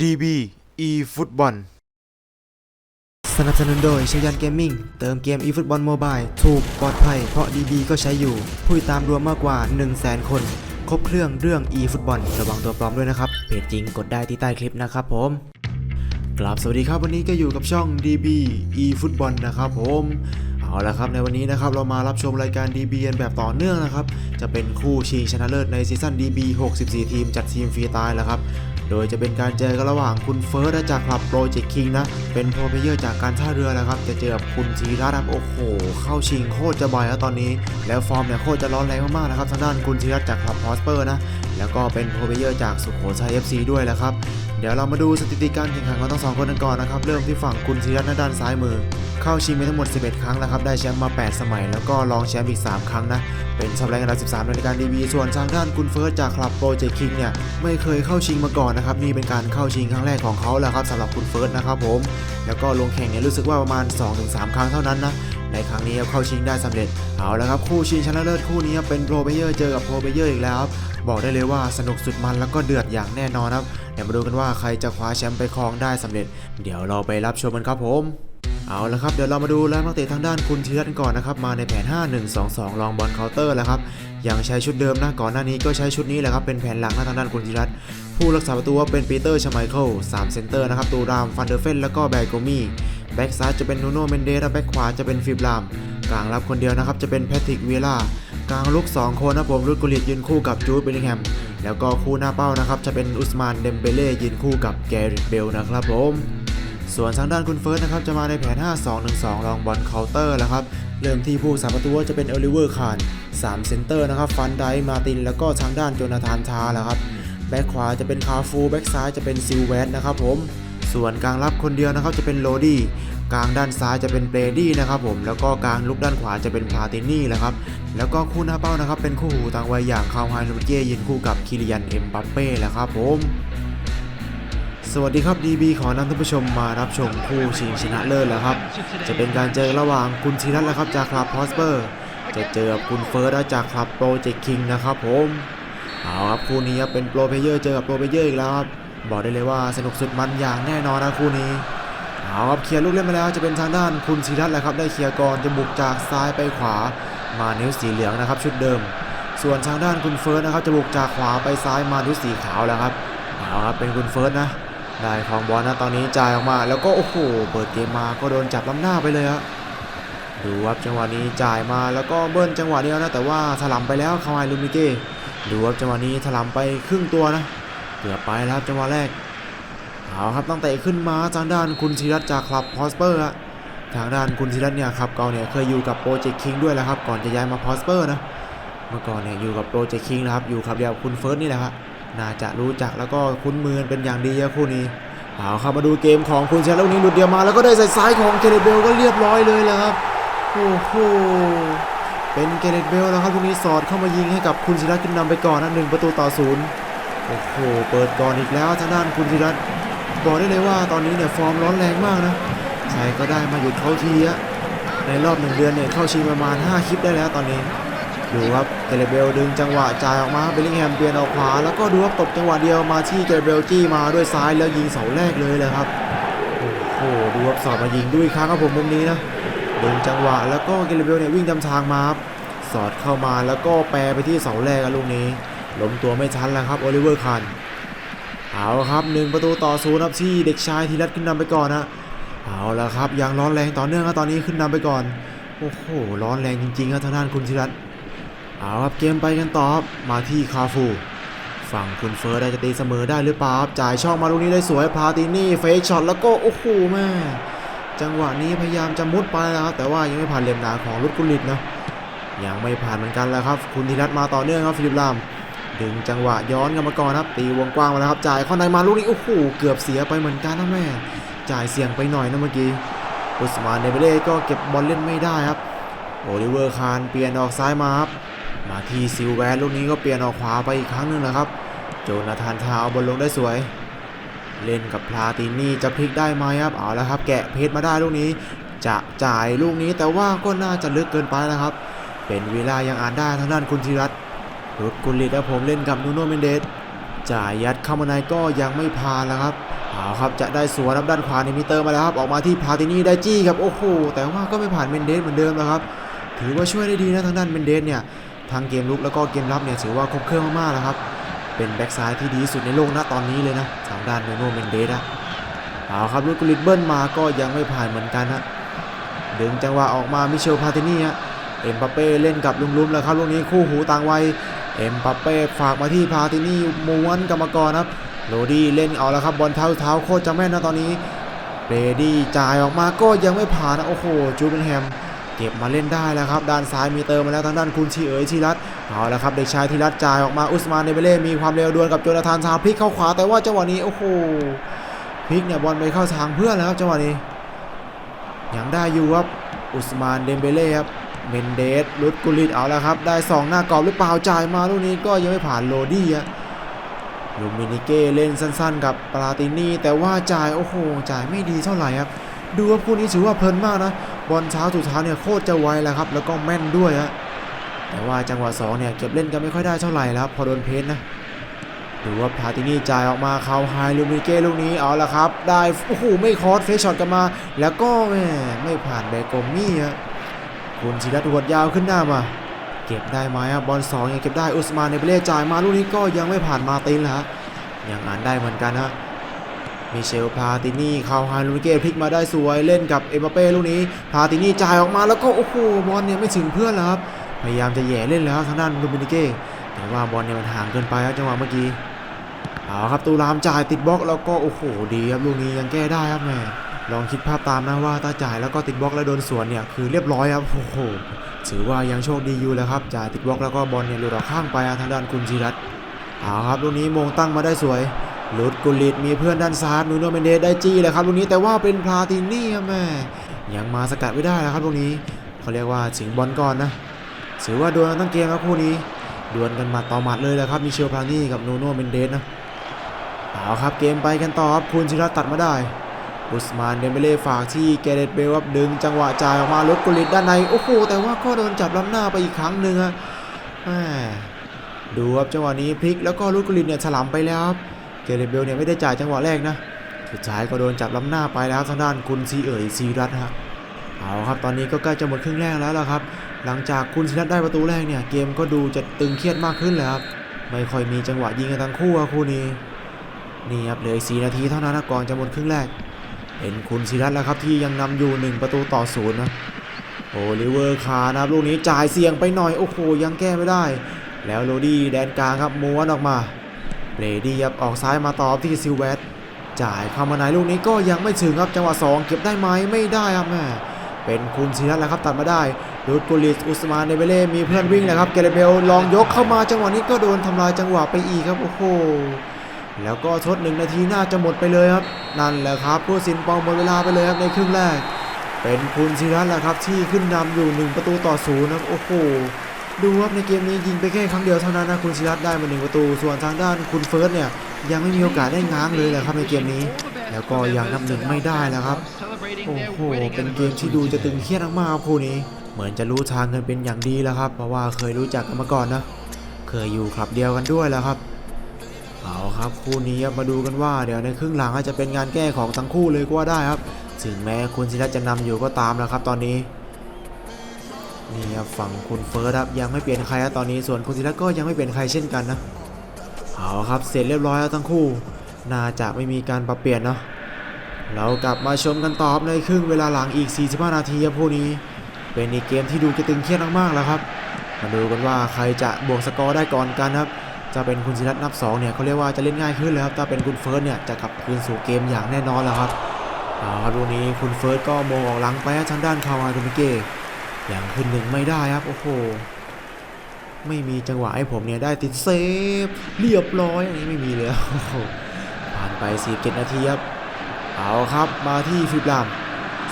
DB e ฟุตบอลสนับสนุนโดยชยันเกมมิ่งเติมเกม eFootball Mobile ถูกปลอดภัย เพราะ DB ก็ใช้อยู่ ผู้ติดตามรวมมากกว่า 1 0 0 0 0แสนคน ครบเครื่องเรื่อง eFootball ระวังตัวปลอมด้วยนะครับ เพจจริงกดได้ที่ใต้คลิปนะครับผมกลับสวัสดีครับวันนี้ก็อยู่กับช่อง DB e ฟุตบอลนะครับผมเอาละครับในวันนี้นะครับเรามารับชมรายการ DB กันแบบต่อเนื่องนะครับ จะเป็นคู่ชิงชนะเลิศในซีซั่น DB 64 ทีมจัดทีมฟรีตายแล้วครับ โดยจะเป็นการเจอกันระหว่างคุณเฟิร์สจากคลับโปรเจกต์คิงนะ เป็นโปรเพเยอร์จากการท่าเรือนะครับ จะเจอกับคุณธีรัตน์ครับโอ้โห เข้าชิงโคตรจะบ่อยแล้วตอนนี้ แล้วฟอร์มเนี่ยโคตรจะร้อนแรงมากๆนะครับทางด้านคุณธีรัตน์จากคลับพอสเปอร์นะแล้วก็เป็นโปรเพเยอร์จากสุโขทัย FC ด้วยแหละครับ เดี๋ยวเรามาดูสถิติการแข่งขันของทั้งสองคนกันก่อนนะครับ เริ่มที่ฝั่งคุณธีรัตน์ด้านซ้ายมือ เข้าชิงไปทั้งหมด 11 ครั้งแล้วครับ ได้แชมป์มา 8 สมัย แล้วก็รองแชมป์อีก 3 ครั้งนะ เป็นซับแรงอันดับ 13 ในรายการดีวีส่วนทางด้านคุณเฟิร์สจากคลับโปรเจกต์คิงเนี่ยไม่เคยเข้าชิงมาก่อนนะครับ นี่เป็นการเข้าชิงครั้งแรกของเขาแล้วครับสำหรับคุณเฟิร์สนะครับผม แล้วก็ลงแข่งเนี่ยรู้สึกว่าประมาณ 2-3 ครั้งเท่านั้นนะในครั้งนี้เข้าชิงได้สำเร็จ เอาละครับ คู่ชิงชนะเลิศคู่นี้เป็นโปรเพเยอร์เจอกับโปรเพเยอร์อีกแล้ว บอกได้เลยว่าสนุกสุดมันแล้วก็เดือดอย่างแน่นอนครับ เดี๋ยวมาดูกันว่าใครจะคว้าแชมป์ไปครองได้สำเร็จ เดี๋ยวเราไปรับชมกันครับผมเอาละครับเดี๋ยวเรามาดูแล้วนักเตะทางด้านคุณธีรัตน์ก่อนนะครับ มาในแผน 5-1-2-2 ลองบอลเคาน์เตอร์แล้วครับยังใช้ชุดเดิมนะก่อนหน้านี้ก็ใช้ชุดนี้แหละครับเป็นแผนหลักนะทางด้านคุณธีรัตน์ผู้รักษาประตูว่าเป็นปีเตอร์ชไมเคิล3เซนเตอร์นะครับตูรามฟันเดอร์เฟนแล้วก็แบร์โกมี่แบ็กซ้ายจะเป็นนูโน่เมนเดสและแบ็กขวาจะเป็นฟิบรามกลางรับคนเดียวนะครับจะเป็นแพทริกเวล่า กลางลุก2 คนนะผมรุดกุลิตยืนคู่กับจูดเบลลิงแฮม แล้วก็คู่หน้าเป้านะครับ จะเป็นอุสมานเดมเบเล่ยืนคู่กับแกริตเบลนะครับผมส่วนทางด้านคุณเฟิร์สนะครับจะมาในแผน 5-2-1-2 ลองบอลเคาน์เตอร์แล้วครับ เริ่มที่ผู้สามประตูจะเป็นเอลิเวอร์คาน3เซนเตอร์นะครับฟันไดมาติน แล้วก็ทางด้านโจนาธานทาแล้วครับ แบ็คขวาจะเป็นคาฟู แบ็คซ้ายจะเป็นซิลเวสนะครับผม ส่วนกลางรับคนเดียวนะครับจะเป็นโรดี้กลางด้านซ้ายจะเป็นเบรดี้นะครับผมแล้วก็กลางลุกด้านขวาจะเป็นพาตินี่แหละครับแล้วก็คู่หน้าเป้านะครับเป็นคู่หูต่างวัยอย่างคาวไฮลูเก้ยืนคู่กับคิริยันเอ็มบัปเป้แหละครับผมสวัสดีครับ DB ขอนำท่านผู้ชมมารับชมคู่ชิงชนะเลิศแล้วครับ จะเป็นการเจอระหว่างคุณธีรัตน์และครับจากคลับพอสเปอร์ จะเจอกับคุณเฟิร์สจากคลับโปรเจกต์คิงนะครับผมเอาครับคู่นี้ครับเป็นโปรเพเยอร์เจอกับโปรเพเยอร์อีกแล้วครับ บอกได้เลยว่าสนุกสุดมันอย่างแน่นอนนะคู่นี้เอาครับเคลียร์ลูกเล่นมาแล้วจะเป็นทางด้านคุณธีรัตน์แหละครับได้เคลียร์ก่อนจะบุกจากซ้ายไปขวา มานิ้วสีเหลืองนะครับชุดเดิม ส่วนทางด้านคุณเฟิร์สนะครับจะบุกจากขวาไปซ้ายมานิ้วสีขาวแล้วครับเอาครับเป็นคุณเฟิร์สนะได้ของบอลนะตอนนี้จ่ายออกมา แล้วก็โอ้โหเปิดเกมมาก็โดนจับล้ำหน้าไปเลยครับดูครับจังหวะนี้จ่ายมาแล้วก็เบิ้ลจังหวะเดียวนะแต่ว่าถลำไปแล้วคาวายลูมิเก้ดูครับจังหวะนี้ถลำไปครึ่งตัวนะ เกือบไปแล้วครับจังหวะแรกเอาครับตั้งแต่ขึ้นมาทางด้านคุณธีรัตจากคลับพอสเปอร์ฮะทางด้านคุณธีรัตเนี่ยครับเก่าเนี่ยเคยอยู่กับโปรเจกต์คิงด้วยแหละครับก่อนจะย้ายมาพอสเปอร์นะเมื่อก่อนเนี่ยอยู่กับโปรเจกต์คิงนะครับอยู่ครับเดียวกับคุณเฟิร์สนี่แหละครับน่าจะรู้จักแล้วก็คุ้นมือเป็นอย่างดีอะคู่นี้เอาครับมาดูเกมของคุณชลลูกนี้หลุดเดียวมาแล้วก็ได้ใส่ซ้ายของเกเรตเบลก็เรียบร้อยเลยแหละครับโอ้โหเป็นเกเรตเบลแล้วครับลูกนี้สอดเข้ามายิงให้กับคุณศิรัตขึ้นนำไปก่อนนะหนึ่งประตูต่อศูนย์ โอ้โหเปิดก่อนอีกแล้วทางด้านคุณศิรัตน์บอกได้เลยว่าตอนนี้เนี่ยฟอร์มร้อนแรงมากนะใครก็ได้มาหยุดเขาทีอะในรอบหนึ่งเดือนเนี่ยเข้าชิงประมาณ 5 คลิปได้แล้วตอนนี้ดูครับเกเรเบลดึงจังหวะจ่ายออกมาเบลลิงแฮมเปลี่ยนออกขวาแล้วก็ดูครับตบจังหวะเดียวมาที่เกเรเบลจี้มาด้วยซ้ายแล้วยิงเสาแรกเลยเลยครับโอ้โหดูครับสอดมายิงด้วยครั้งครับผมมุมนี้นะดึงจังหวะแล้วก็เกเรเบลเนี่ยวิ่งตามทางมาครับสอดเข้ามาแล้วก็แปรไปที่เสาแรกครับลูกนี้ ล้มตัวไม่ทันแล้วครับโอลิเวอร์คันเอาครับหนึ่งประตูต่อศูนย์ครับที่เด็กชายธีรัตขึ้นนำไปก่อนนะเอาละครับยังร้อนแรงต่อเนื่องครับตอนนี้ขึ้นนำไปก่อนโอ้โหร้อนแรงจริงๆครับทางด้านคุณธีรัตเอาครับเกมไปกันต่อครับมาที่คาฟูฝั่งคุณเฟิร์สได้จะตีเสมอได้หรือเปล่าครับจ่ายช่องมาลูกนี้ได้สวยพาตินี่เฟกช็อตแล้วก็โอ้โหแม่จังหวะนี้พยายามจะมุดไปแล้วครับแต่ว่ายังไม่ผ่านเหลี่ยมหนาของลุดกุลิตนะยังไม่ผ่านเหมือนกันแล้วครับ คุณธีรัตมาต่อเนื่องครับฟิลิปลาม ดึงจังหวะย้อนกันมาก่อนครับ ตีวงกว้างมาแล้วครับ จ่ายเข้าในมาลูกนี้โอ้โหเกือบเสียไปเหมือนกันนะแม่ จ่ายเสี่ยงไปหน่อยนะเมื่อกี้อุสมานเดเบเล่ก็เก็บบอลเล่นไม่ได้ครับโอลิเวอร์คานเปลี่ยนออกซ้ายมาครับมาทีซิลแวนลูกนี้ก็เปลี่ยนออกขวาไปอีกครั้งหนึ่งนะครับ โจนาธานทาเอาบอลลงได้สวย เล่นกับพลาตินี่จะพลิกได้ไหมครับเอาแล้วครับ แกะเพชรมาได้ลูกนี้ จะจ่ายลูกนี้แต่ว่าก็น่าจะลึกเกินไปนะครับ เป็นเวลายังอ่านได้ทางด้านคุณธีรัตน์ รุดกุลิตและผมเล่นกับนูโนเมนเดสจ่ายยัดเข้ามาในก็ยังไม่พาแล้วครับเอาครับจะได้สวนรับด้านขวานี่มีเติมมาแล้วครับออกมาที่พาตินี่ได้จี้ครับโอ้โหแต่ว่าก็ไม่ผ่านเมนเดสเหมือนเดิมนะครับถือว่าช่วยได้ดีนะทางด้านเมนเดสเนี่ยทางเกมลุกแล้วก็เกมรับเนี่ยถือว่าครบเครื่องมากๆแล้วครับเป็นแบ็กซ้ายที่ดีที่สุดในโลกณตอนนี้เลยนะทางด้านโนโนเมนเดสอะเอาครับลูกกุลิตเบิ้ลมาก็ยังไม่ผ่านเหมือนกันฮะดึงจังหวะออกมามิเชลพาตินี่ฮะเอ็มบัปเป้เล่นกับลุงลุ้มแล้วครับลูกนี้คู่หูต่างวัย เอ็มบัปเป้ฝากมาที่พาตินี่ม้วนกรรมกรครับโรดี้เล่นเอาแล้วครับบอลเท้าเท้าโคตรจะแม่นนะตอนนี้เบรดี้จ่ายออกมาก็ยังไม่ผ่านนะโอ้โหจูเบนแฮมเก็บมาเล่นได้แล้วครับ ด้านซ้ายมีเติมมาแล้วทางด้านคุณชีเอ๋ยชีรัตเอาละครับเด็กชายทีรัตจ่ายออกมาอุสมานเดเบเล่มีความเร็วดวลกับโจนาธานซาพลิกเข้าขวาแต่ว่าจังหวะนี้โอ้โหพลิกเนี่ยบอลไปเข้าทางเพื่อนแล้วครับจังหวะนี้ยังได้อยู่ครับอุสมานเดมเบเล่ครับ เมนเดสลุดกุลิตเอาแล้วครับ ได้สองหน้ากรอบหรือเปล่าจ่ายมาลูกนี้ก็ยังไม่ผ่านโรดี้อะลูมินิเก้เล่นสั้นๆ กับปาลาตินี่แต่ว่าจ่ายโอ้โหจ่ายไม่ดีเท่าไหร่ครับ ดูว่าคู่นี้ถือว่าเพลินมากนะ บอลเช้าถูเท้าเนี่ยโคตรจะไวแล้วครับ แล้วก็แม่นด้วยฮะแต่ว่าจังหวะ2เนี่ยเก็บเล่นกันไม่ค่อยได้เท่าไหร่แล้วครับพอโดนเพนนะดูว่าพาตินี่จ่ายออกมาเขาไฮลูมิเก้ลูกนี้เอาละครับ ได้โอ้โหไม่คอร์สเฟสช็อตกันมา แล้วก็แม่ไม่ผ่านแบกอมมี่ฮะ คุณศิรัตน์หัวดยาวขึ้นหน้ามา เก็บได้ไหมครับบอลสองยังเก็บได้อุสมานในเบเล่จ่ายมาลูกนี้ก็ยังไม่ผ่านมาตินแล้วฮะยังอ่านได้เหมือนกันฮะมิเชลพาตินี่เข้าฮาลูนิเก้พลิกมาได้สวยเล่นกับเอมบัปเป้ลูกนี้ พาตินี่จ่ายออกมาแล้วก็โอ้โหบอลเนี่ยไม่ถึงเพื่อนแล้วครับพยายามจะแย่เล่นแล้วทางด้านลูมินิเก้แต่ว่าบอลเนี่ยมันห่างเกินไปครับจังหวะเมื่อกี้เอาครับตูรามจ่ายติดบล็อกแล้วก็โอ้โหดีครับลูกนี้ยังแก้ได้ครับแม่ ลองคิดภาพตามนะว่าถ้าจ่ายแล้วก็ติดบล็อกแล้วโดนสวนเนี่ยคือเรียบร้อยครับโอ้โหถือว่ายังโชคดีอยู่แล้วครับจ่ายติดบล็อกแล้วก็บอลเนี่ยหลุดออกข้างไปทางด้านคุณจิรัตเอาครับลูกนี้มงตั้งมาได้สวยลุดกุลิตมีเพื่อนด้านซ้ายนูโนเมนเดสได้จี้เลยครับลูกนี้แต่ว่าเป็นพลาตินี่แม่ยังมาสกัดไม่ได้นะครับลูกนี้เขาเรียกว่าสิงบอลก่อนนะถือว่าดวลตั้งเกมครับคู่นี้ดวลกันมัดต่อหมัดเลยแหละครับมิเชลพลานี่กับนูโนเมนเดสนะเอาครับเกมไปกันต่อครับคุณชิรัตตัดมาได้ อุสมานเดมเบเล่ฝากที่แกเรตเบลครับดึงจังหวะจ่ายออกมาลดกุลิตด้านใน โอ้โห แต่ว่าก็โดนจับล้ำหน้าไปอีกครั้งหนึ่งอะดูครับจังหวะนี้พลิกแล้วก็ลดกุลิตเนี่ยถลำไปแล้วครับเกเรตเบลเนี่ยไม่ได้จ่ายจังหวะแรกนะสุดท้ายก็โดนจับล้ำหน้าไปแล้วทางด้านคุณซีเอ๋ยซีรัตฮะเอาครับตอนนี้ก็ใกล้จะหมดครึ่งแรกแล้วล่ะครับ หลังจากคุณซีรัตได้ประตูแรกเนี่ยเกมก็ดูจะตึงเครียดมากขึ้นแล้วครับไม่ค่อยมีจังหวะยิงกันทั้งคู่ครับคู่นี้นี่ครับเหลืออีก4นาทีเท่านั้นนะก่อนจะหมดครึ่งแรก เป็นคุณซีรัตน์แล้วครับที่ยังนำอยู่1ประตูต่อศูนย์นะโอลิเวอร์คาร์นะครับลูกนี้จ่ายเสี่ยงไปหน่อยโอ้โหยังแก้ไม่ได้ แล้วโรดี้แดนกลางครับม้วนออกมาเบรดี้ครับออกซ้ายมาต่อที่ซิลเวตจ่ายเข้ามาในลูกนี้ก็ยังไม่ถึงครับจังหวะ2เก็บได้ไหมไม่ได้ครับแม่เป็นคุณศิรัตน์แล้วครับตัดมาได้ลูดกุลิสอุสมานเดเบเล่มีเพื่อนวิ่งแล้วครับเกเรเบลลองยกเข้ามาจังหวะนี้ก็โดนทำลายจังหวะไปอีกครับโอ้โห แล้วก็ทดหนึ่งนาทีน่าจะหมดไปเลยครับ นั่นแหละครับผู้สินปองหมดเวลาไปเลยครับในครึ่งแรก เป็นคุณศิรัตน์แหละครับที่ขึ้นนำอยู่หนึ่งประตูต่อศูนย์ครับโอ้โหดูครับในเกมนี้ยิงไปแค่ครั้งเดียวเท่านั้นนะคุณศิรัตน์ได้มาหนึ่งประตู ส่วนทางด้านคุณเฟิร์สเนี่ยยังไม่มีโอกาสได้ง้างเลยแหละครับในเกมนี้ แล้วก็ยังนับหนึ่งไม่ได้แล้วครับโอ้โหเป็นเกมที่ดูจะตึงเครียดมากๆครับคู่นี้ เหมือนจะรู้ทางกันเป็นอย่างดีแล้วครับ เพราะว่าเคยรู้จักกันมาก่อนนะ เคยอยู่คลับเดียวกันด้วยแล้วครับ เอาครับคู่นี้ครับมาดูกันว่าเดี๋ยวในครึ่งหลังอาจจะเป็นงานแก้ของทั้งคู่เลยก็ว่าได้ครับ ถึงแม้คุณศิรัจะนำอยู่ก็ตามนะครับ ตอนนี้นี่ครับฝั่งคุณเฟิร์สครับยังไม่เปลี่ยนใครครับตอนนี้ส่วนคุณศิรัก็ยังไม่เปลี่ยนใครเช่นกันนะเอาครับเสร็จเรียบร้อยแล้วทั้งคู่ น่าจะไม่มีการปรับเปลี่ยนเนาะเรากลับมาชมกันต่อบในครึ่งเวลาหลังอีก 45 นาทีครับคู่นี้ เป็นอีกเกมที่ดูจะตึงเครียดมากๆแล้วครับ มาดูกันว่าใครจะบวกสกอร์ได้ก่อนกันครับ จะเป็นคุณศิรัตน์นับ2เนี่ยเขาเรียกว่าจะเล่นง่ายขึ้นแล้วครับถ้าเป็นคุณเฟิร์สเนี่ยจะกลับคืนสู่เกมอย่างแน่นอนแล้วครับเอาครับลูกนี้คุณเฟิร์สก็มองออกหลังไปทางด้านคาวาโดมิเก้อย่างขึ้นหนึ่งไม่ได้ครับโอ้โหไม่มีจังหวะให้ผมเนี่ยได้ติดเซฟเรียบร้อยอันนี้ไม่มีเลยโอ้โหผ่านไป47นาทีครับเอาครับมาที่ฟิบลาม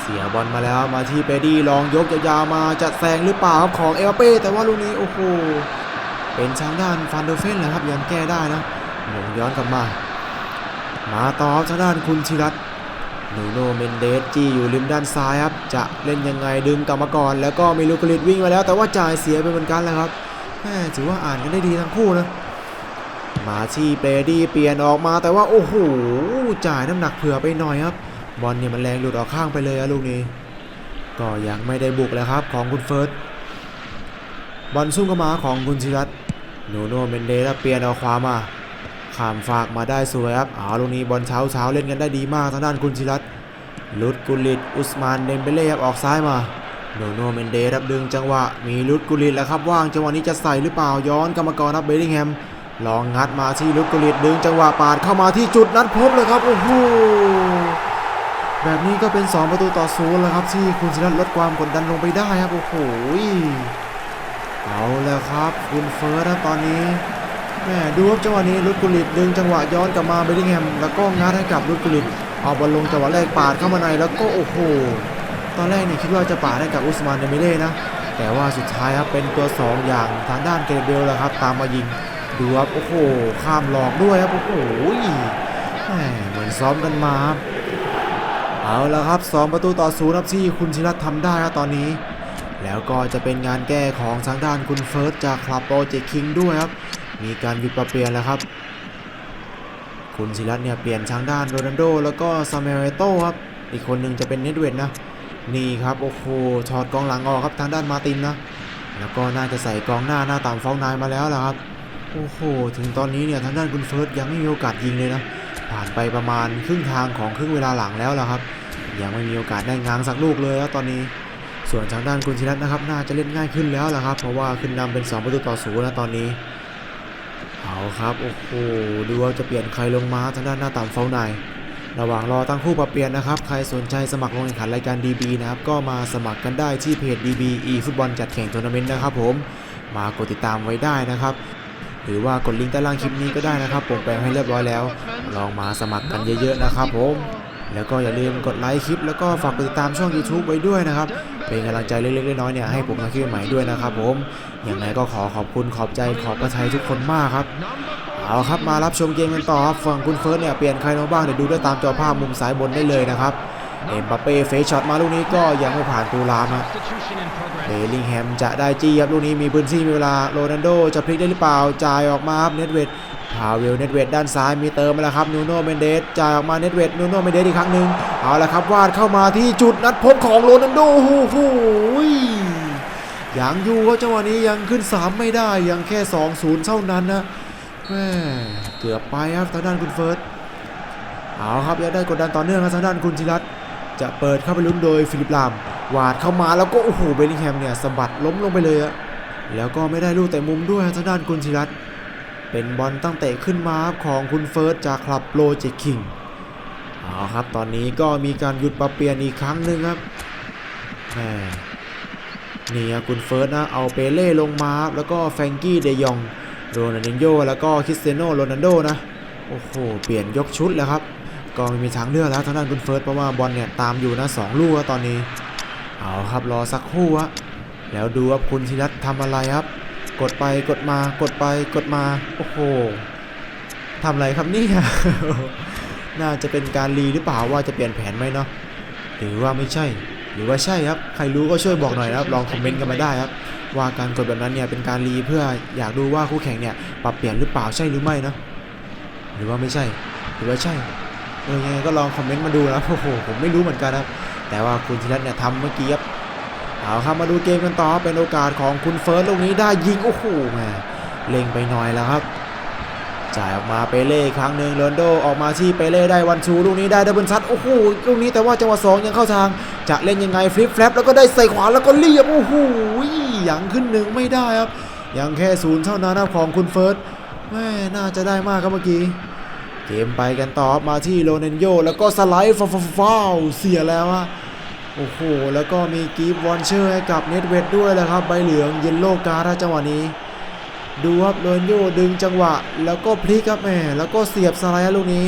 เสียบอลมาแล้วมาที่เปดี้ลองยกยาวๆมาจะแซงหรือเปล่าครับของเอลเป้แต่ว่าลูกนี้โอ้โห เป็นทางด้านฟานเดเฟนแหละครับยังแก้ได้นะหมุนย้อนกลับมา มาต่อทางด้านคุณชิรัตนูโนเมนเดสจี้อยู่ริมด้านซ้ายครับ จะเล่นยังไงดึงกลับมาก่อน แล้วก็มีลูกลิตวิ่งมาแล้ว แต่ว่าจ่ายเสียไปเหมือนกันแหละครับแม่ถือว่าอ่านกันได้ดีทั้งคู่นะ มาที่เปรดี้เปลี่ยนออกมาแต่ว่าโอ้โหจ่ายน้ำหนักเผื่อไปหน่อยครับ บอลเนี่ยมันแรงหลุดออกข้างไปเลยอะลูกนี้ ก็ยังไม่ได้บุกเลยครับของคุณเฟิร์สบอลซุ่มเข้ามาของคุณชิรัต นโนเมนเดสเปลี่ยนเอาขวามมาข้ามฝากมาได้สวยครับเอาลูกนี้บอลเช้าเช้าเล่นกันได้ดีมากทางด้านคุณชิรัตลุดกุลิตอุสมานเดมเบเล่ครับออกซ้ายมาโนโนเมนเดสรับดึงจังหวะ มีลุดกุลิตแล้วครับว่างจังหวะนี้จะใส่หรือเปล่าย้อนกรรมกรครับเบลลิงแฮมลองงัดมาที่ลุดกุลิตดึงจังหวะปาดเข้ามาที่จุดนัดพบเลยครับโอ้โหแบบนี้ก็เป็น 2 ประตูต่อศูนย์แล้วครับที่คุณศิรัตลดความกดดันลงไปได้ครับโอ้โห เอาแล้วครับคุณเฟิร์สครับตอนนี้แม่ดูครับจังหวะนี้ลุดกุลิตดึงจังหวะย้อนกลับมาเบลลิงแฮมแล้วก็งัดให้กับลุดกุลิตเอาบอลลงจังหวะแรกปาดเข้ามาในแล้วก็โอ้โหตอนแรกนี่คิดว่าจะปาดให้กับอุสมานเดมิเล่นะแต่ว่าสุดท้ายครับเป็นตัวสองอย่างทางด้านเกเบลแล้วครับ ตามมายิงดูครับโอ้โหข้ามหลอกด้วยครับโอ้โหเหมือนซ้อมกันมาครับเอาและครับสองประตูต่อศูนย์ครับที่คุณชิรัตทำได้ครับตอนนี้ แล้วก็จะเป็นงานแก้ของทางด้านคุณเฟิร์สจากคลับโปรเจกต์คิงด้วยครับ มีการหยุดปรับเปลี่ยนแล้วครับ คุณชิรัตน์เนี่ยเปลี่ยนทางด้านโรนัลโด แล้วก็ซาเมเรโตครับ อีกคนหนึ่งจะเป็นเนตเวดนะ นี่ครับโอ้โหถอดกองหลังออกครับทางด้านมาตินนะ แล้วก็น่าจะใส่กองหน้าหน้าต่ำฟองนายมาแล้วล่ะครับ โอ้โห ถึงตอนนี้เนี่ยทางด้านคุณเฟิร์สยังไม่มีโอกาสยิงเลยนะ ผ่านไปประมาณครึ่งทางของครึ่งเวลาหลังแล้วล่ะครับ ยังไม่มีโอกาสได้ง้างสักลูกเลยแล้วตอนนี้ ส่วนทางด้านคุณชิรัตน์นะครับน่าจะเล่นง่ายขึ้นแล้วล่ะครับ เพราะว่าขึ้นนำเป็น 2 ประตูต่อศูนย์แล้วตอนนี้เอาครับโอ้โหดูว่าจะเปลี่ยนใครลงมาทางด้านหน้าต่ำเฝ้าในายระหว่างรอตั้งคู่ปรับเปลี่ยนนะครับ ใครสนใจสมัครลงแข่งขันรายการ DB นะครับ ก็มาสมัครกันได้ที่เพจ DB e ฟุตบอลจัดแข่งทัวร์นาเมนต์นะครับผม มากดติดตามไว้ได้นะครับ หรือว่ากดลิงก์ใต้ล่างคลิปนี้ก็ได้นะครับผมแปลงให้เรียบร้อยแล้ว ลองมาสมัครกันเยอะๆนะครับผม แล้วก็อย่าลืมกดไลค์คลิปแล้วก็ฝากกดติดตามช่อง YouTube ไว้ด้วยนะครับ เป็นกำลังใจเล็กๆน้อยๆเนี่ยให้ผมทำคลิปใหม่ด้วยนะครับผมอย่างไรก็ขอขอบคุณขอบใจขอบประทัยทุกคนมากครับเอาครับมารับชมเกมกันต่อครับฝั่งคุณเฟิร์สเนี่ยเปลี่ยนใครลงบ้างเดี๋ยวดูได้ตามจอภาพมุมซ้ายบนได้เลยนะครับเอ็มบัปเป้เฟซช็อตมาลูกนี้ก็ยังไม่ผ่านตูรามครับเบลลิงแฮมจะได้จี้ครับลูกนี้มีพื้นที่มีเวลาโรนัลโดจะพลิกได้หรือเปล่าจ่ายออกมาครับเน็ตเวด พาเวลเน็ตเวดด้านซ้ายมีเติมมาแล้วครับนูโน่เมนเดสจ่ายออกมาเน็ตเวดนูโน่เมนเดสอีกครั้งหนึ่งเอาละครับวาดเข้ามาที่จุดนัดพบของโรนัลโดโอ้โหยังอยู่ครับจังหวะนี้ยังขึ้น 3 ไม่ได้ยังแค่ 2-0เท่านั้นนะแม่เกือบไปครับทางด้านคุณเฟิร์สเอาครับยังได้กดดันต่อเนื่องครับทางด้านคุณจิรัตจะเปิดเข้าไปลุ้นโดยฟิลิปลามวาดเข้ามาแล้วก็โอ้โหเบลลิงแฮมเนี่ยสะบัดล้มลงไปเลยอะแล้วก็ไม่ได้ลูกแต่มุมด้วยทางด้านกุนชิรัตน์ เป็นบอลตั้งเตะขึ้นมารับของคุณเฟิร์สจากคลับโปรเจกคิงเอาครับตอนนี้ก็มีการหยุดปรับเปลี่ยนอีกครั้งหนึ่งครับแหมนี่ครับคุณเฟิร์สนะเอาเปเล่ลงมารับแล้วก็แฟงกี้เดยองโรนัลดินโญแล้วก็คริสเตียโนโรนัลโดนะโอ้โหเปลี่ยนยกชุดแล้วครับก็ไม่มีทางเลือกแล้วทางด้านคุณเฟิร์สเพราะว่าบอลเนี่ยตามอยู่นะสองลูกตอนนี้เอาครับรอสักครู่ะแล้วดูว่าคุณธีรัตน์ทำอะไรครับ กดไปกดมากดไปกดมาโอ้โหทำอะไรครับนี่น่าจะเป็นการรีหรือเปล่าว่าจะเปลี่ยนแผนไหมเนาะหรือว่าไม่ใช่ หรือว่าใช่ครับใครรู้ก็ช่วยบอกหน่อยนะครับลองคอมเมนต์กันมาได้ครับว่าการกดแบบนั้นเนี่ยเป็นการรีเพื่ออยากดูว่าคู่แข่งเนี่ยปรับเปลี่ยนหรือเปล่าใช่หรือไม่เนาะหรือว่าไม่ใช่ หรือว่าใช่เออยังไงก็ลองคอมเมนต์มาดูนะโอ้โหผมไม่รู้เหมือนกันครับแต่ว่าคุณธีรัตน์เนี่ยทำเมื่อกี้ครับ เอาครับมาดูเกมกันต่อเป็นโอกาสของคุณเฟิร์สลูกนี้ได้ยิงโอ้โหแหมเล็งไปหน่อยแล้วครับจ่ายออกมาเปเล่ครั้งหนึ่งโรนโดออกมาที่เปเล่ได้วันชูลูกนี้ได้ดับเบิลซัดโอ้โหลูกนี้แต่ว่าจังหวะสองยังเข้าทาง จะเล่นยังไงฟลิปแฟลปแล้วก็ได้ใส่ขวาแล้วก็เรียบโอ้โหยังขึ้นหนึ่งไม่ได้ครับยังแค่ศูนย์เท่านั้นครับของคุณเฟิร์สแม่น่าจะได้มากครับเมื่อกี้เกมไปกันต่อมาที่โรนันโยแล้วก็สไลด์ฟาวฟาวเสียแล้วอะ โอ้โห แล้วก็มีกีฟวอนเชอร์ให้กับเน็ตเวดด้วยแหละครับ ใบเหลืองเยนโลการ์ดจังหวะนี้ ดูครับโรนโยดึงจังหวะ แล้วก็พลิกครับแม่แล้วก็เสียบสไลด์ลูกนี้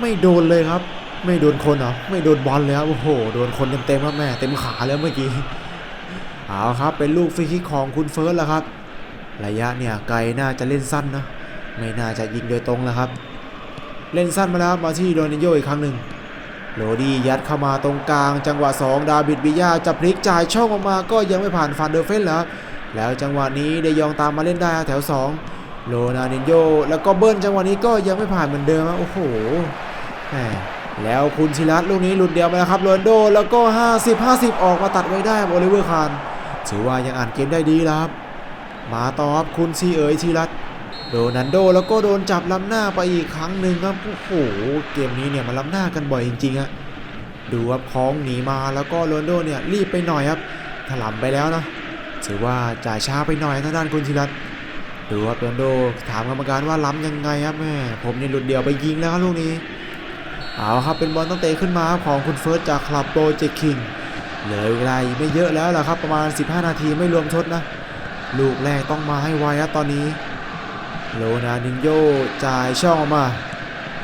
ไม่โดนเลยครับ ไม่โดนคนเหรอไม่โดนบอลเลยครับโอ้โห โดนคนเต็มๆครับแม่เต็มขาแล้วเมื่อกี้เอาครับเป็นลูกฟรีคิกของคุณเฟิร์สแล้วครับ ระยะเนี่ยไกลน่าจะเล่นสั้นนะไม่น่าจะยิงโดยตรงแล้วครับ เล่นสั้นมาแล้วมาที่โรนันโยอีกครั้งหนึ่ง โรดี้ยัดเข้ามาตรงกลาง จังหวะ 2 ดาบิดบิยาจะพลิกจ่ายช่องออกมาก็ยังไม่ผ่านฟานเดอร์เฟนแล้ว แล้วจังหวะนี้เดยองตามมาเล่นได้แถว 2โรนัลดินโยแล้วก็เบิ้ลจังหวะนี้ก็ยังไม่ผ่านเหมือนเดิมโอ้โหแหมแล้วคุณชิรัตลูกนี้หลุดเดียวไปแล้วครับโรนโดแล้วก็ 50 50 ออกมาตัดไว้ได้โอลิเวอร์คานถือว่ายังอ่านเกมได้ดีครับ มาต่อครับคุณซีเอ๋ยชิรัต โรนันโดแล้วก็โดนจับล้ำหน้าไปอีกครั้งหนึ่งครับโอ้โหเกมนี้เนี่ยมันล้ำหน้ากันบ่อยจริงๆฮะดูครับคล้องหนีมาแล้วก็โรนโดเนี่ยรีบไปหน่อยครับถลำไปแล้วนะถือว่าจ่ายช้าไปหน่อยทางด้านคุณชิรัตดูครับโรนโดถามกรรมการว่าล้ำยังไงครับแม่ผมนี่หลุดเดียวไปยิงแล้วครับลูกนี้เอาครับเป็นบอลตั้งเตะขึ้นมาครับของคุณเฟิร์สจากคลับโปรเจกคิงเหลือเวลาไม่เยอะแล้วล่ะครับประมาณ 15 นาทีไม่รวมทดนะลูกแรกต้องมาให้ไวครับตอนนี้ โรนาลดินโยจ่ายช่องออกมา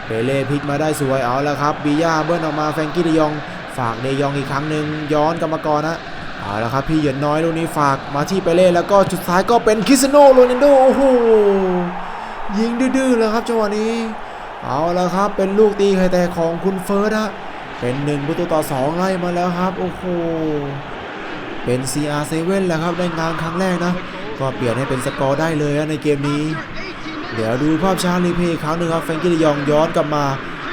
เปเล่พลิกมาได้สวยเอาแล้วครับบีย่าเบิ้ลออกมาแฟงกี้เดยอง ฝากเดยองอีกครั้งหนึ่งย้อนกรรมกรนะเอาละครับพี่เหยินน้อยลูกนี้ฝากมาที่เปเล่แล้วก็จุดท้ายก็เป็นคริสโนโรนัลโดโอ้โหยิงดื้อๆเลยครับจังหวะนี้ เอาละครับเป็นลูกตีไข่แตกของคุณเฟิร์สฮะเป็นหนึ่งประตูต่อสองไล่มาแล้วครับโอ้โหเป็น CR7 แหละครับได้งานครั้งแรกนะ ก็เปลี่ยนให้เป็นสกอร์ได้เลยในเกมนี้ เดี๋ยวดูภาพช้ารีเพย์อีกครั้งหนึ่งครับแฟรงกี้ดิยองย้อนกลับมา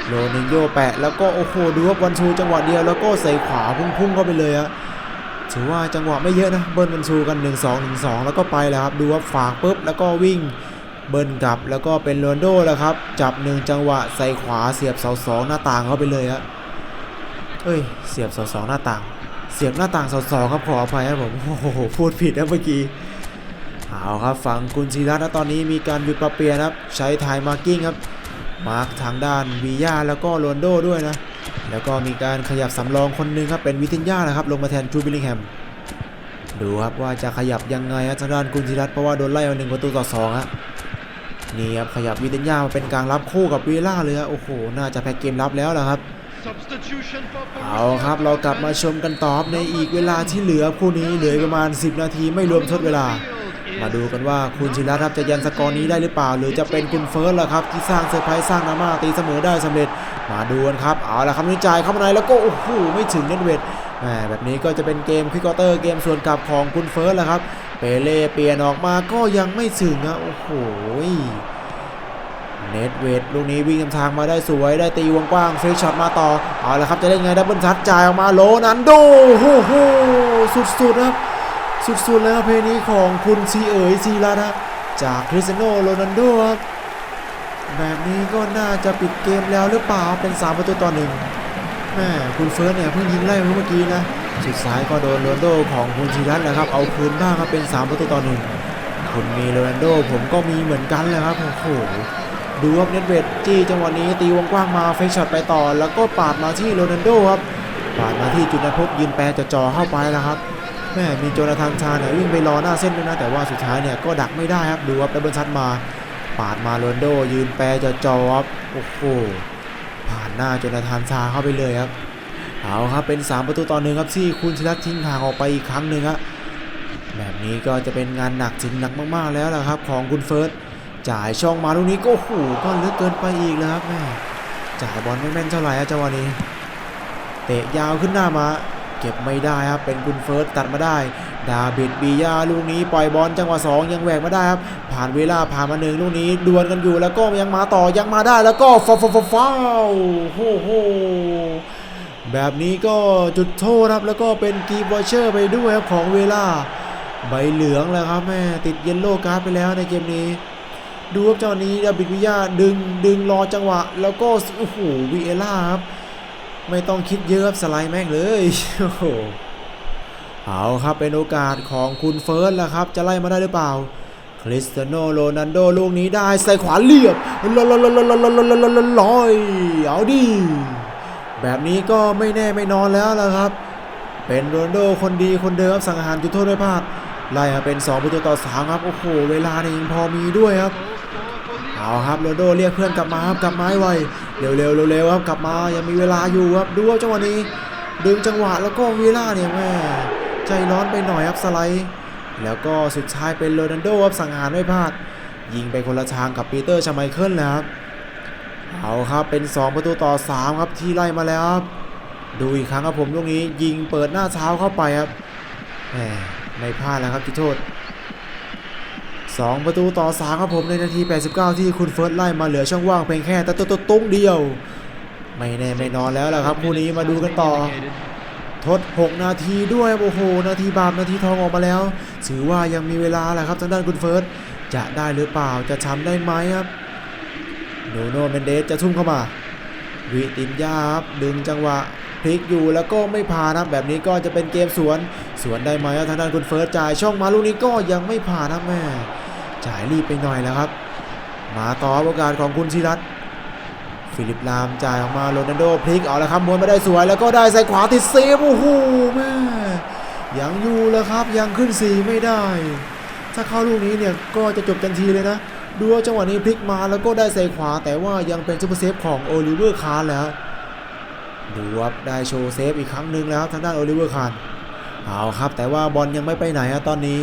โรนัลโยแปะแล้วก็โอ้โหดูว่าวันชูจังหวะเดียวแล้วก็ใส่ขวาพุ่งๆเข้าไปเลยฮะถือว่าจังหวะไม่เยอะนะเบิ้ลมันชูกัน 1 2 1 2 แล้วก็ไปแล้วครับดูว่าฝากปุ๊บแล้วก็วิ่งเบิ้ลกลับแล้วก็เป็นโรนโดแล้วครับจับ1จังหวะใส่ขวาเสียบเสาสองหน้าต่างเข้าไปเลยฮะเอ้ยเสียบเสาสองหน้าต่าง เสียบหน้าต่างเสาสองครับขออภัยครับผมโอ้โหพูดผิดนะเมื่อกี้ เอาครับฝั่งกุนซีรัตนะตอนนี้มีการหยุดปรับเปลี่ยนครับ ใช้ไทยมาร์กิ้งครับ มาร์กทางด้านวียาแล้วก็โรนโดด้วยนะ แล้วก็มีการขยับสำรองคนหนึงครับ เป็นวิทินยานะครับ ลงมาแทนจูบิลลิงแฮมดูครับว่าจะขยับยังไงครับทางด้านกุนซิรัตเพราะว่าโดนไล่มาหนึ่งประตูต่อสองฮะนี่ครับขยับวิทินยามาเป็นกลางรับคู่กับวีล่าเลยฮะโอ้โหน่าจะแพ็กเกมรับแล้วแหละครับเอาครับเรากลับมาชมกันต่อบในอีกเวลาที่เหลือคู่นี้เหลือประมาณ 10 นาทีไม่รวมทดเวลา มาดูกันว่าคุณชิรัตน์ครับจะยันสกอร์นี้ได้หรือเปล่า หรือจะเป็นคุณเฟิร์สล่ะครับที่สร้างเซอร์ไพรส์สร้างดรามาตีเสมอได้สำเร็จ มาดูกันครับเอาละครับนี่จ่ายเข้ามาในแล้วก็โอ้โหไม่ถึงเน็ตเวทแหมแบบนี้ก็จะเป็นเกมควิกเตอร์เกมส่วนกลับของคุณเฟิร์สแหละครับเปเล่เปลี่ยนออกมาก็ยังไม่ถึงนะโอ้โหเน็ตเวทลูกนี้วิ่งทำทางมาได้สวยได้ตีวงกว้างเฟกช็อตมาต่อเอาละครับจะได้ไงดับเบิลทัชจ่ายออกมาโลนันโดโอ้โหสุดๆครับ สุดๆแล้วเพลงนี้ของคุณซีเอ๋ยซีรัตน์ฮะจากคริสเตียโนโรนัลโดครับแบบนี้ก็น่าจะปิดเกมแล้วหรือเปล่าเป็น 3 ประตูต่อหนึ่งแม่คุณเฟิร์สเนี่ยเพิ่งยิงไล่เมื่อกี้นะสุดท้ายก็โดนโรนัลโดของคุณซีรัตนะครับ เอาคืนบ้างครับเป็น 3 ประตูต่อหนึ่งคุณมีโรนัลโดผมก็มีเหมือนกันเลยครับโอ้โหดูครับเน็ตเวทจี้จังหวะนี้ตีวงกว้างมาเฟช็อตไปต่อ แล้วก็ปาดมาที่โรนัลโดครับปาดมาที่จุดนันพยืนแปรจะจ่อเข้าไปแล้วครับ แม่มีโจนาธานชาเนี่ยวิ่งไปรอหน้าเส้นด้วยนะ แต่ว่าสุดท้ายเนี่ยก็ดักไม่ได้ครับ ดูครับดับเบิลชัดมา ปาดมาโรนโด ยืนแปรจะจอบโอ้โห ผ่านหน้าโจนาธานชาเข้าไปเลยครับ เอาครับ เป็น 3 ประตูต่อหนึ่งครับที่คุณชิรัตทิ้งห่างออกไปอีกครั้งหนึ่งครับแบบนี้ก็จะเป็นงานหนักถึงหนักมากๆแล้วล่ะครับ ของคุณเฟิร์สจ่ายช่องมาลูกนี้ก็โอ้โหก็เลือกเกินไปอีกแล้วครับแม่จ่ายบอลไม่แม่นเท่าไหร่ครับจังหวะนี้ เตะยาวขึ้นหน้ามา เก็บไม่ได้ครับ เป็นคุณเฟิร์สตัดมาได้ ดาบิดบียาลูกนี้ปล่อยบอลจังหวะ2ยังแหวกมาได้ครับ ผ่านเวลาผ่านมาหนึ่งลูกนี้ดวลกันอยู่แล้วก็ยังมาต่อยังมาได้แล้วก็ฟาวฟาวฟาวฟาโอ้โหแบบนี้ก็จุดโทษครับแล้วก็เป็นกีบอเชอร์ไปด้วยครับของเวลาใบเหลืองแล้วครับแม่ติดเยลโล่การ์ดไปแล้วในเกมนี้ ดูครับเจ้านี้ดาบิดวิยาดึงดึงรอจังหวะ แล้วก็โอ้โหวีเอล่าครับ ไม่ต้องคิดเยอะสไลด์แม่งเลยโอ้โหเอาครับเป็นโอกาสของคุณเฟิร์สแล้วครับจะไล่มาได้หรือเปล่าคริสเตีโนโรนันโดลูกนี้ได้ใส่ขวาเรียบลอยลอยลอยลอยลอยลอยลอยเอาดิแบบนี้ก็ไม่แน่ไม่นอนแล้วละครับ เป็นโรนโดคนดีคนเดิมสังหารจุดโทษด้วยพลาดไล่เป็น 2 ประตูต่อ3ครับ โอ้โห เวลาเนยยังพอมีด้วยครับ เอาครับโรนโดเรียกเพื่อนกลับมาครับกลับมาให้ไวเร็วๆเร็วๆครับกลับมายังมีเวลาอยู่ครับดูว่าจังหวะนี้ ดึงจังหวะแล้วก็เวลาเนี่ยแม่ใจร้อนไปหน่อยครับสไลด์แล้วก็สุดท้ายเป็นโรนัลโดครับสังหารไม่พลาด ยิงไปคนละทางกับปีเตอร์ชาไมเคิลแล้วครับเอาครับเป็น 2 ประตูต่อ 3 ครับที่ไล่มาแล้วครับดูอีกครั้งครับผมลูกนี้ยิงเปิดหน้าเท้าเข้าไปครับแหมไม่พลาดแล้วครับจุดโทษ 2 ประตูต่อ 3 ครับผมในนาที 89 ที่คุณเฟิร์สไล่มาเหลือช่องว่างเพียงแค่ตะตุตุ้งเดียว ไม่แน่ไม่นอนแล้วล่ะครับคู่นี้มาดูกันต่อ ทด 6 นาทีด้วยโอ้โห นาทีบาปนาทีทองออกมาแล้ว ถือว่ายังมีเวลาแหละครับทางด้านคุณเฟิร์สจะได้หรือเปล่าจะทำได้ไหมครับโนโนเมนเดสจะทุ่มเข้ามา วิตินยาครับดึงจังหวะพลิกอยู่แล้วก็ไม่ผ่านนะครับแบบนี้ก็จะเป็นเกมสวน สวนได้ไหมครับทางด้านคุณเฟิร์สจ่ายช่องมาลูกนี้ก็ยังไม่ผ่านนะแม่ จ่ายรีบไปหน่อยแล้วครับ มาต่อโอกาสของคุณชิรัตฟิลิปลามจ่ายออกมาโรนัลโดพลิกเอาละครับม้วนม่ได้สวยแล้วก็ได้ใส่ขวาติดเซฟโอ้โหแม่ยังอยู่แล้วครับยังขึ้นสีไม่ได้ ถ้าเข้าลูกนี้เนี่ยก็จะจบทันทีเลยนะดูว่าจังหวะนี้พลิกมาแล้วก็ได้ใส่ขวา แต่ว่ายังเป็นซูเปอร์เซฟของโอลิเวอร์คาร์แล้วดูครับได้โชว์เซฟอีกครั้งหนึ่งแล้วครับทางด้านโอลิเวอร์คาร์เอาครับแต่ว่าบอลยังไม่ไปไหนอะตอนนี้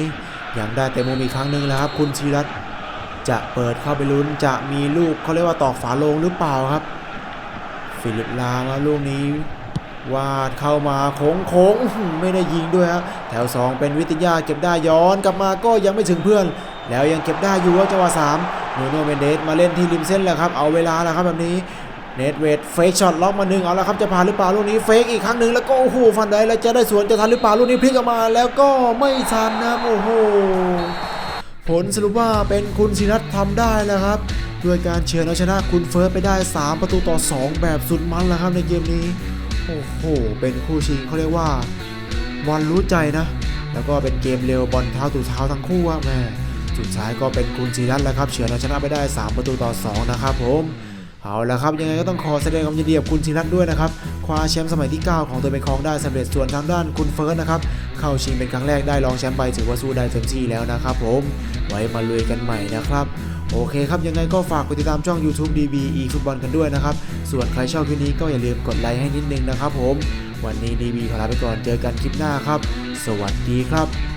ยังได้เตะมุมอีกครั้งหนึ่งแล้วครับคุณชีรัตจะเปิดเข้าไปลุ้นจะมีลูกเขาเรียกว่าตอกฝาโลงหรือเปล่าครับ ฟิลิปลามาลูกนี้วาดเข้ามาโค้งโค้งไม่ได้ยิงด้วยครับแถว 2 เป็นวิทยาเก็บได้ย้อนกลับมาก็ยังไม่ถึงเพื่อน แล้วยังเก็บได้อยู่ว่าจังหวะ3โนโนเมนเดสมาเล่นที่ริมเส้นแล้วครับ เอาเวลาแล้วครับแบบนี้ เนทเวดเฟกช็อตล็อกมาหนึ่งเอาละครับจะผ่านหรือเปล่าลูกนี้เฟกอีกครั้งหนึ่งแล้วก็โอ้โหฟันได้แล้วจะได้สวนจะทันหรือเปล่าลูกนี้พลิกออกมาแล้วก็ไม่ทันนะโอ้โหผลสรุปว่าเป็นคุณศิรัตทำได้แล้วครับด้วยการเฉือนเอาชนะคุณเฟิร์สไปได้ 3 ประตูต่อ 2 แบบสุดมันแล้วครับในเกมนี้ โอ้โห เป็นคู่ชิงเขาเรียกว่าบอลรู้ใจนะ แล้วก็เป็นเกมเร็วบอลเท้าตู่เท้าทั้งคู่อะแม่สุดท้ายก็เป็นคุณศิรัตแล้วครับเฉือนเอาชนะไปได้ 3 ประตูต่อ 2 นะครับผม เอาละครับ ยังไงก็ต้องขอแสดงความยินดีกับคุณศิรัตด้วยนะครับ คว้าแชมป์สมัยที่ 9 ของตัวเป็นของได้สำเร็จส่วนทางด้านคุณเฟิร์สนะครับ เข้าชิงเป็นครั้งแรกได้รองแชมป์ไปถือว่าสู้ได้เต็มที่แล้วนะครับผม ไว้มาลุยกันใหม่นะครับ โอเคครับ ยังไงก็ฝากกดติดตามช่อง YouTube DB e ฟุตบอลกันด้วยนะครับ ส่วนใครชอบคลิปนี้ก็อย่าลืมกดไลค์ให้นิดนึงนะครับผม วันนี้ DB ขอลาไปก่อนเจอกันคลิปหน้าครับ สวัสดีครับ